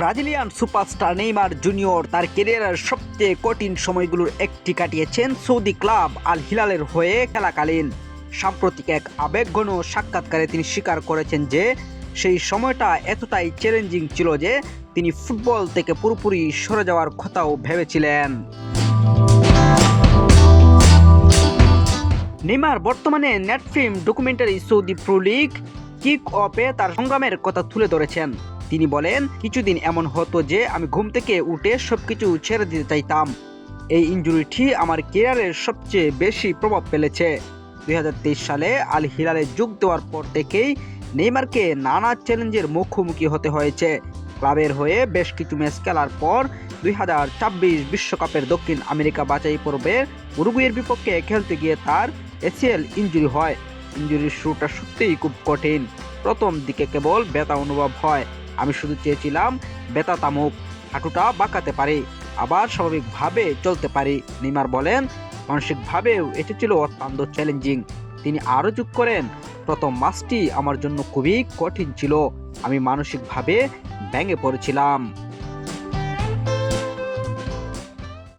Brazilian superstar Neymar junior তার কেরিয়ারের সবচেয়ে কঠিন সময়গুলোর একটি কাটিয়েছেন সৌদি ক্লাব আল হিলালের হয়ে খেলাকালীন। সাম্প্রতিক এক আবেগঘন সাক্ষাৎকারে তিনি স্বীকার করেছেন যে, সেই সময়টা এতটাই চ্যালেঞ্জিং ছিল যে, তিনি ফুটবল থেকে পুরোপুরি সরে যাওয়ার কথাও ভেবেছিলেন। নেইমার বর্তমানে Netflix documentary Saudi pro league kick অফে তার সংগ্রামের কথা তুলে ধরেছেন। তিনি বলেন, কিছুদিন এমন হতো যে আমি ঘুম থেকে উঠে সবকিছু ছেড়ে দিতে চাইতাম। এই ইঞ্জুরিটি আমার কেরিয়ারের সবচেয়ে বেশি প্রভাব ফেলেছে। দুই হাজার তেইশ সালে আল হিলালে যোগ দেওয়ার পর থেকেই নেইমারকে নানা চ্যালেঞ্জের মুখোমুখি হতে হয়েছে। ক্লাবের হয়ে বেশ কিছু ম্যাচ খেলার পর দুই বিশ্বকাপের দক্ষিণ আমেরিকা বাছাই পর্বে উরুগুয়ের বিপক্ষে খেলতে গিয়ে তার এসিএল ইঞ্জুরি হয়। ইঞ্জুরির শুরুটা সত্যিই খুব কঠিন। প্রথম দিকে কেবল ব্যথা অনুভব হয়। আমি শুধু চেয়েছিলাম ব্যথা তামুক হাঁটুটা বাঁকাতে পারি, আবার স্বাভাবিকভাবে চলতে পারি। নিমার বলেন, মানসিকভাবেও এটি ছিল অত্যন্ত চ্যালেঞ্জিং তিনি আরও যোগ করেন, প্রথম মাসটি আমার জন্য খুবই কঠিন ছিল। আমি মানসিকভাবে ভেঙে পড়েছিলাম।